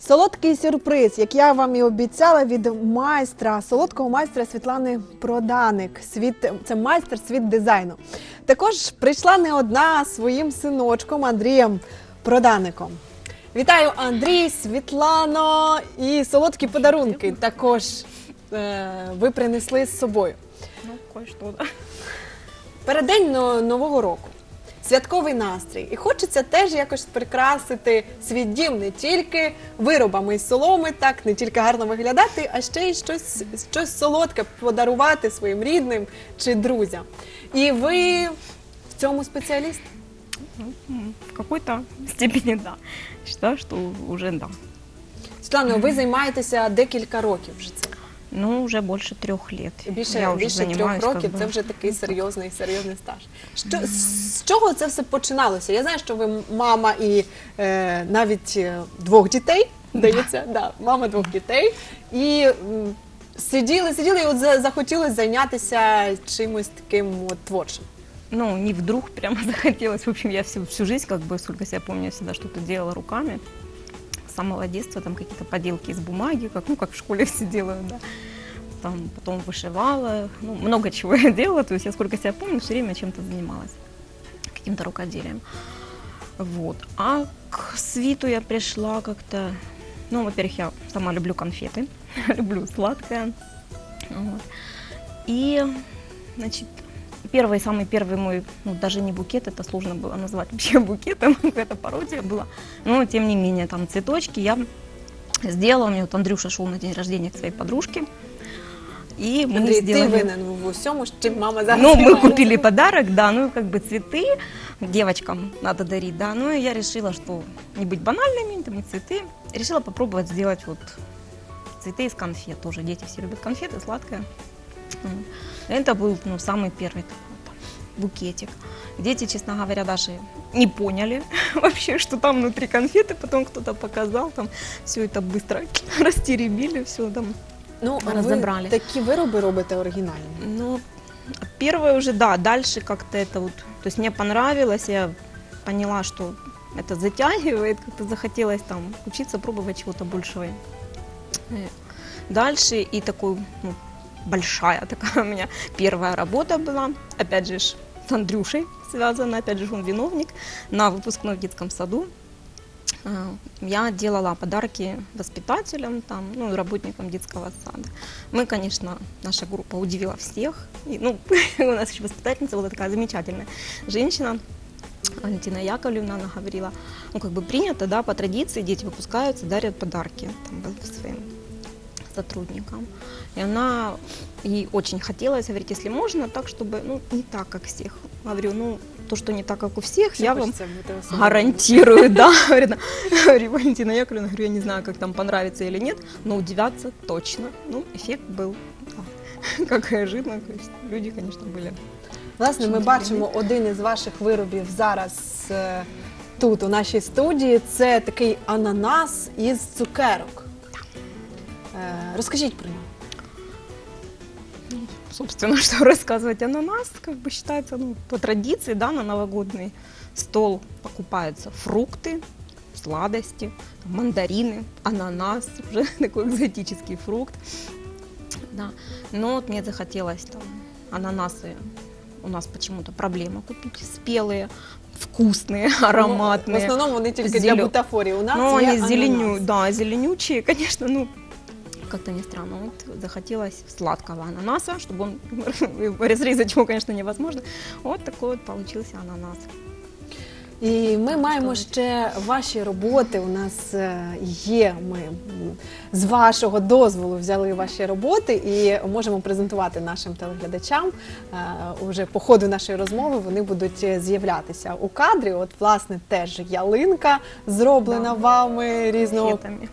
Солодкий сюрприз, як я вам і обіцяла від майстра, солодкого майстра Світлани Проданик. Світ це майстер світ дизайну. Також прийшла не одна своїм синочком Андрієм Продаником. Вітаю, Андрій, Світлано і солодкі подарунки. Також е, ви принесли з собою. Ну, кое-что, да. Переддень нового року. Святковий настрій. І хочеться теж якось прикрасити свій дім не тільки виробами із соломи, так не тільки гарно виглядати, а ще й щось, щось солодке подарувати своїм рідним чи друзям. І ви в цьому спеціаліст? В какой-то степени да. Считаю, что уже да. Світлано, ви займаєтеся декілька років вже цим. Ну, лет. Більше, Я уже більше трьох років це вже такий серйозний серйозний стаж. Що з чого це все починалося? Я знаю, що ви мама і е, навіть е, двох дітей. Здається, да, мама двох дітей. І м, сиділи, сиділи, і от за- захотіли зайнятися чимось таким от, творчим. Ну, не вдруг прямо захотелось. В общем, я всю, всю жизнь, как бы, сколько себя помню, я всегда что-то делала руками. С самого детства там какие-то поделки из бумаги, как, ну, как в школе все делают, да. Там потом вышивала, ну, много чего я делала, то есть я сколько себя помню, все время чем-то занималась, каким-то рукоделием. Вот. А к свиту я пришла как-то, ну, во-первых, я сама люблю конфеты, люблю сладкое. Вот. И, значит, первый, самый первый мой, ну, даже не букет, это сложно было назвать вообще букетом, какая-то пародия была. Но, тем не менее, там цветочки я сделала. Мне вот Андрюша шел на день рождения к своей подружке. И мы Андрій, ти сделали... винен в усьому, з чим мама зараз. Ну, мы купили подарок, да, ну, как бы цветы девочкам надо дарить, да. Ну, и я решила, что не быть банальными, там, и цветы. Решила попробовать сделать вот цветы из конфет тоже. Дети все любят конфеты, сладкое. Это был, ну, самый первый такой букетик. Дети, честно говоря, даже не поняли вообще, что там внутри конфеты. Потом кто-то показал, там все это быстро растеребили, все там ну, а ви розібрали. такі вироби робите оригінальні. Ну, первое уже, да, дальше как-то это вот, то есть мне понравилось, я поняла, что это затягивает, как-то захотелось там учиться, пробовать чего-то большего. Э, Дальше и такой, ну, большая такая у меня первая работа была, опять же, ж с Андрюшей связана, опять же, он виновник, на выпускной в детском саду. Э, Я делала подарки воспитателям, там, ну, и работникам детского сада. Мы, конечно, наша группа удивила всех. И, ну, у нас еще воспитательница была такая замечательная женщина, Валентина Яковлевна, она говорила, ну, как бы принято, да, по традиции дети выпускаются, дарят подарки там, своим сотрудникам. И она, ей очень хотелось, говорит, если можно, так, чтобы, ну, не так, как всех. Говорю, ну, то, что не так, как у всех, я вам Хочеться бути особливим. гарантирую, да. Говорит, говорю, Валентина Яковлевна, говорю, я не знаю, как там понравится или нет, но удивляться точно. Ну, эффект был, да, как и ожиданно. То есть люди, конечно, были. Власне, ми Чому бачимо один із ваших виробів зараз е, тут, у нашій студії. Це такий ананас із цукерок. Е, Розкажіть про нього. Собственно, что рассказывать. Ананас, как бы считается, ну, по традиции, да, на новогодний стол покупаются фрукты, сладости, там, мандарины, ананас, уже такой экзотический фрукт. Да. Но вот мне захотелось там ананасы, у нас почему-то проблема купить спелые, вкусные, В ароматные. основному вони тільки для Зелё- бутафорії. У нас Ну, є они зеленю, ананас. да, зеленючие, конечно, ну, как-то не странно. Вот захотелось сладкого ананаса, чтобы он, разрезать его, конечно, невозможно. Вот такой вот получился ананас. І ми маємо ще ваші роботи. У нас е, є. Ми з вашого дозволу взяли ваші роботи і можемо презентувати нашим телеглядачам. Е, Уже по ходу нашої розмови вони будуть е, з'являтися у кадрі. От, власне, теж ялинка зроблена Да. вами різного Конфетами.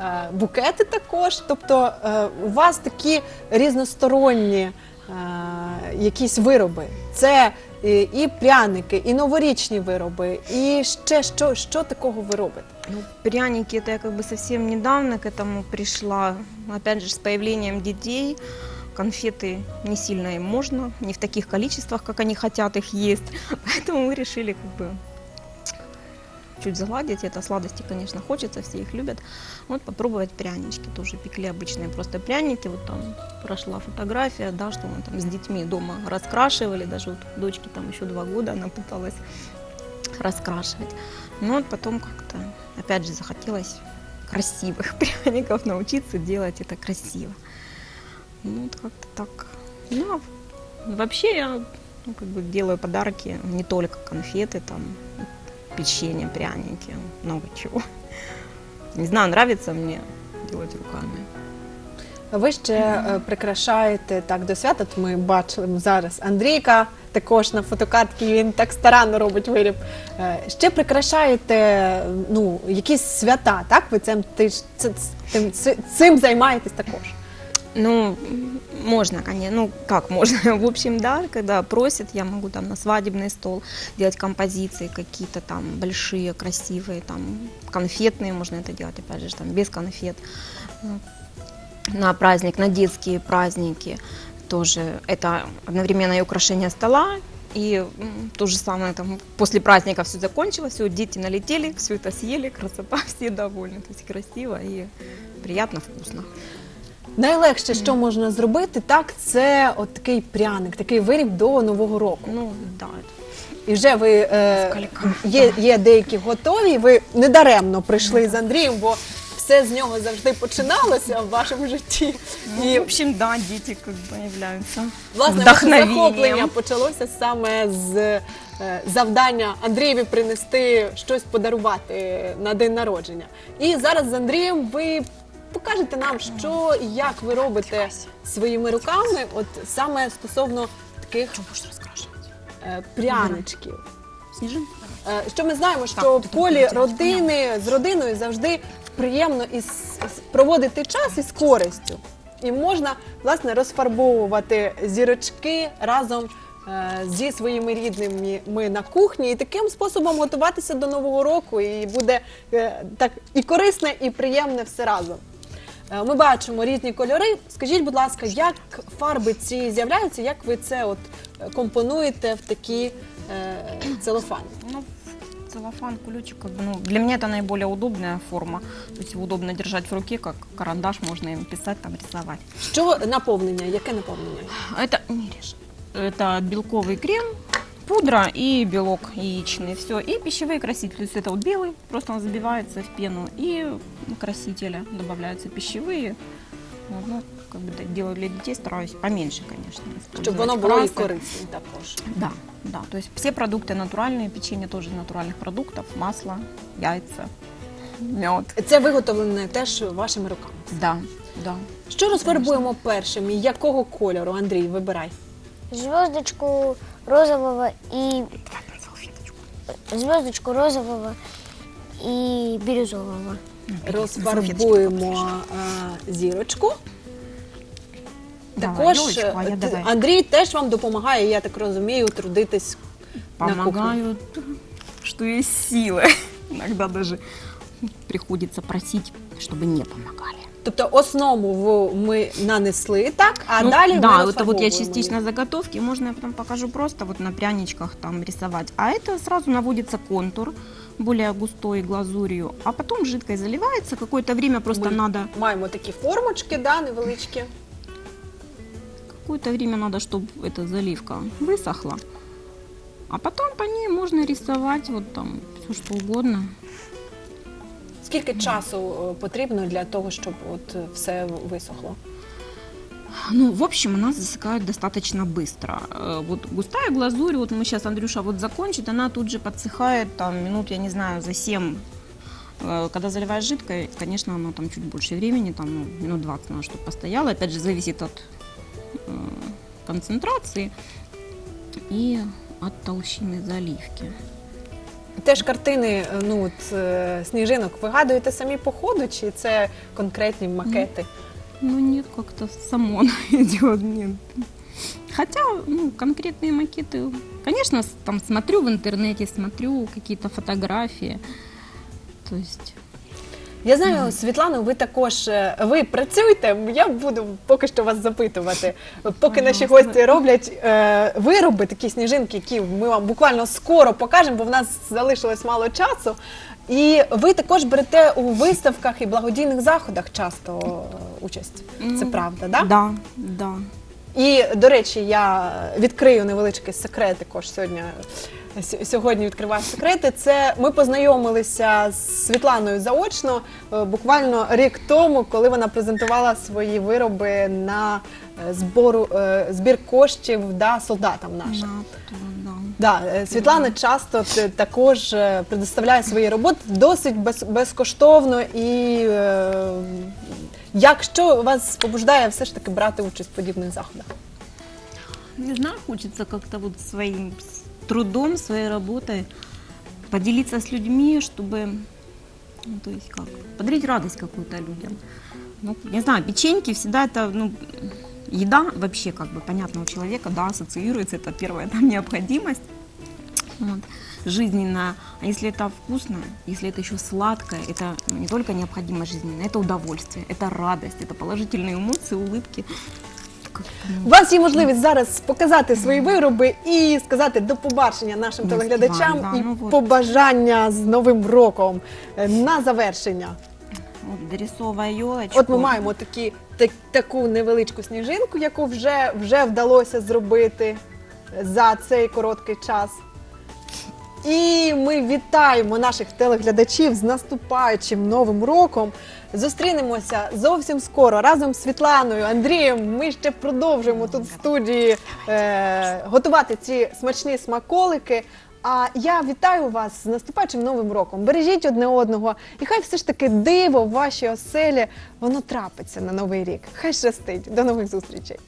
Е, букети також. Тобто е, у вас такі різносторонні е, якісь вироби. Це і, і пряники, і новорічні вироби, і ще що, що такого ви робите? Ну, пряники это я как бы совсем недавно к этому пришла. Опять же, с появлением детей конфеты не сильно им можно, не в таких количествах, как они хотят их есть. Поэтому мы решили как бы чуть загладить это. Сладости, конечно, хочется, все их любят. Вот попробовать прянички тоже пекли обычные просто пряники. Вот там прошла фотография, да, что мы там с детьми дома раскрашивали. Даже вот дочке там еще два года она пыталась раскрашивать. Но вот потом как-то, опять же, захотелось красивых пряников научиться делать это красиво. Ну, вот как-то так. Ну, а вообще я ну, как бы делаю подарки не только конфеты, там, печенье, пряники, много чего. Не знаю, нравится мне делать руками. Ви ще е, прикрашаєте так до свята. От ми бачили зараз Андрійка також на фотокартці. Він так старанно робить виріб. Е, Ще прикрашаєте ну якісь свята, так? Ви цим ти ж це- цим, цим займаєтесь також. Ну, можно, конечно. Ну, как можно? В общем, да, когда просят, я могу там на свадебный стол делать композиции какие-то там большие, красивые, там конфетные, можно это делать, опять же, там без конфет. Ну, На праздник, на детские праздники тоже это одновременно и украшение стола, и то же самое, там, после праздника все закончилось, все, дети налетели, все это съели, красота, все довольны, то есть красиво и приятно, вкусно. Найлегше, що можна зробити, так це от такий пряник, такий виріб до нового року. Ну, да, І вже ви е, є, є деякі готові. Ви недаремно прийшли з Андрієм, бо все з нього завжди починалося в вашому житті. Ну, І в общем, да, дети как бы являются власне ваше захоплення почалося саме з е, завдання Андрієві принести щось подарувати на день народження. І зараз з Андрієм ви покажете нам, що і як ви робите своїми руками, от саме стосовно таких е, пряничків. Е, Що ми знаємо, що в полі родини з родиною завжди приємно із проводити час із користю. І можна власне розфарбовувати зірочки разом е, зі своїми рідними ми на кухні, і таким способом готуватися до нового року. І буде е, так і корисне, і приємне все разом. Е, Ми бачимо різні кольори. Скажіть, будь ласка, як фарби ці з'являються, як ви це от е, компонуєте в такі е, целофани? Ну, целлофан, кулечек, как бы, ну, для меня это наиболее удобная форма. То есть его удобно держать в руке, как карандаш, можно им писать, там, рисовать. Що наповнення? Яке наповнення? Это, не режь. Это белковый крем, пудра и белок яичный. Все. И пищевые красители. То есть это вот белый, просто он забивается в пену. И красители добавляются пищевые. Вот, ну, как бы да, делаю для детей, стараюсь поменьше, конечно. Щоб использовать воно було і красок. корисним також. Да, да. То есть все продукты натуральные, печенье тоже из натуральных продуктов, масло, яйца, мед. Це виготовлене теж вашими руками. Да, да. Що розфарбуємо першим і якого кольору? Андрій, вибирай. звездочку розового и звездочку розового и бирюзового. Розфарбуємо е, зірочку. Давай, Також Юлечко, а я е, давай. Андрій теж вам допомагає, я так розумію, трудитись на кухні. Помогают, что есть силы. Иногда даже приходится просить, чтобы не помогали. Тобто основу в- ми нанесли так, а Ну, далі ми да, это вот розфарбовуємо я її. частично заготовки, можно я потом покажу просто вот на пряничках там рисовать. А это сразу наводится контур более густой глазурью, а потом жидкой заливается. Какое-то время просто Ми надо, маємо такі формочки, да, невеличкі. какое-то время надо, чтобы эта заливка высохла. А потом по ней можно рисовать вот там все что угодно. Скільки часу е, потрібно для того, щоб от е, все висохло? Ну, в общем, у нас засекают достаточно быстро. Э, Вот густая глазурь, вот мы сейчас, Андрюша вот закончит, она тут же подсыхает, там, минут, я не знаю, за 7. Э, Когда заливаешь жидкой, конечно, оно там чуть больше времени, там, ну, минут 20 надо, чтобы постояло. Опять же, зависит от э, концентрации и от толщины заливки. Теж картини, е, ну от е, сніжинок вигадуєте самі по ходу, чи це конкретні макети? Ну, нет, как-то само оно. Хотя, ну, конкретные макеты, конечно, там смотрю в интернете, смотрю какие-то фотографии. То есть, Я знаю, Світлано, ви також е, ви працюєте. Я буду поки що вас запитувати. Поки наші гості роблять е, вироби, такі сніжинки, які ми вам буквально скоро покажемо, бо в нас залишилось мало часу. І ви також берете у виставках і благодійних заходах часто е, участь. Це Ну, правда, да? Да, да. І до речі, я відкрию невеличкий секрет також сьогодні. Сьогодні відкриваю секрети. Це ми познайомилися з Світланою заочно е, буквально рік тому, коли вона презентувала свої вироби на е, збору е, збір коштів да, солдатам нашим. Да. Да, е, Світлана часто т- також е, предоставляє свої роботи досить без, безкоштовно і е, як що вас побуждає все ж таки брати участь в подібних заходах? Не знаю, хочется как-то вот своим с- трудом, своей работой поделиться с людьми, чтобы, ну, то есть как, подарить радость какую-то людям. Ну, не знаю, печеньки всегда это, ну, еда вообще, как бы, понятно, у человека, да, ассоциируется, это первая там необходимость. Вот, жизненная. А если это вкусно, если это еще сладкое, это ну, не только необходимость жизненная, это удовольствие, это радость, это положительные эмоции, улыбки. У вас є можливість зараз показати свої вироби і сказати до побачення нашим телеглядачам да, і ну побажання з Новим роком Е, на завершення. От дорисовая елочку. От ми маємо такі, так, таку невеличку сніжинку, яку вже, вже вдалося зробити за цей короткий час. І ми вітаємо наших телеглядачів з наступаючим новим роком. Зустрінемося зовсім скоро разом з Світланою, Андрієм. Ми ще продовжуємо тут в студії е, готувати ці смачні смаколики. А я вітаю вас з наступаючим новим роком. Бережіть одне одного, і хай все ж таки диво в вашій оселі воно трапиться на новий рік. Хай щастить. До нових зустрічей.